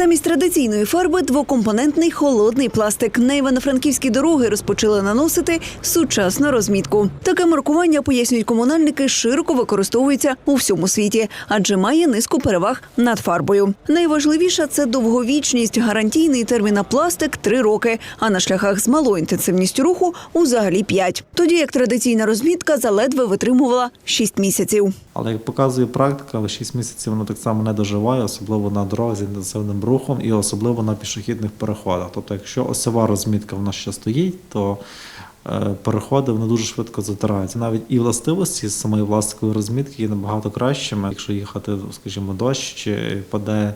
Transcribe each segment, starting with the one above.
Замість традиційної фарби двокомпонентний холодний пластик. На івано-франківські дороги розпочали наносити сучасну розмітку. Таке маркування, пояснюють комунальники, широко використовується у всьому світі, адже має низку переваг над фарбою. Найважливіше це довговічність. Гарантійний термін на пластик три роки, а на шляхах з малою інтенсивністю руху узагалі п'ять. Тоді як традиційна розмітка заледве витримувала шість місяців. Але як показує практика, 6 місяців воно так само не доживає, особливо на дорогах з інтенсивним рухом і особливо на пішохідних переходах. Тобто, якщо осьова розмітка в нас ще стоїть, то е, переходи вони дуже швидко затираються. Навіть і властивості самої пластикової розмітки є набагато кращими, якщо їхати, скажімо, дощ чи паде.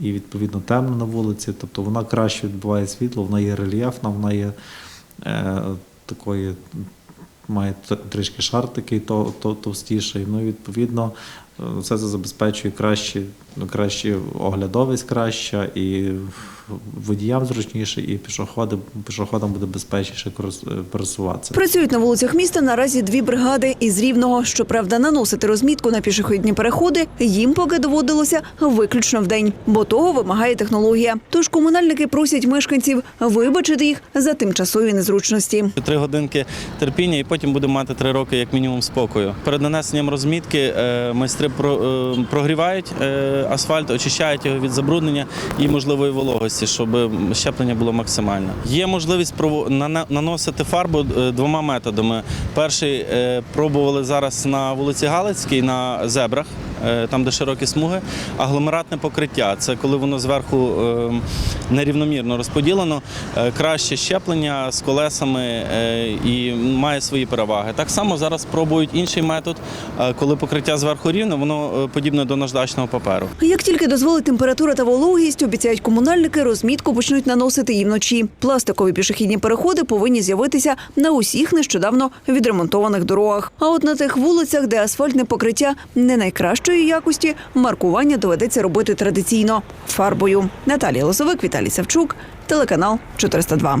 І відповідно темно на вулиці, тобто вона краще відбиває світло, вона є рельєфна, вона є е, такої має трішки шар такий то, то, товстіший. Ну відповідно це забезпечує кращі, ну, кращі оглядовість краща, і водіям зручніше, і пішоходи, пішоходам буде безпечніше е, пересуватися. Працюють на вулицях міста наразі дві бригади із Рівного. Щоправда, наносити розмітку на пішохідні переходи їм поки доводилося виключно вдень, бо того вимагає технологія. Тож комунальники просять мешканців вибачити їх за тимчасові незручності. Три годинки терпіння, і потім будемо мати три роки як мінімум спокою. Перед нанесенням розмітки е, майстри про- е, прогрівають е, асфальт, очищають його від забруднення і можливої вологості, щоб щеплення було максимальне. Є можливість наносити фарбу е, двома методами. Перший пробували зараз на вулиці Галицькій на зебрах. Е, Там, де широкі смуги, агломератне покриття це коли воно зверху е, нерівномірно розподілено, е, краще щеплення з колесами і має свої переваги. Так само зараз пробують інший метод, коли покриття зверху рівне, воно подібне до наждачного паперу. Як тільки дозволить температура та вологість, обіцяють комунальники, розмітку почнуть наносити і вночі. Пластикові пішохідні переходи повинні з'явитися на усіх нещодавно відремонтованих дорогах. А от на тих вулицях, де асфальтне покриття не найкращої якості, маркування доведеться робити традиційно фарбою. Наталія Лосовик, Віталій Савчук, телеканал 402.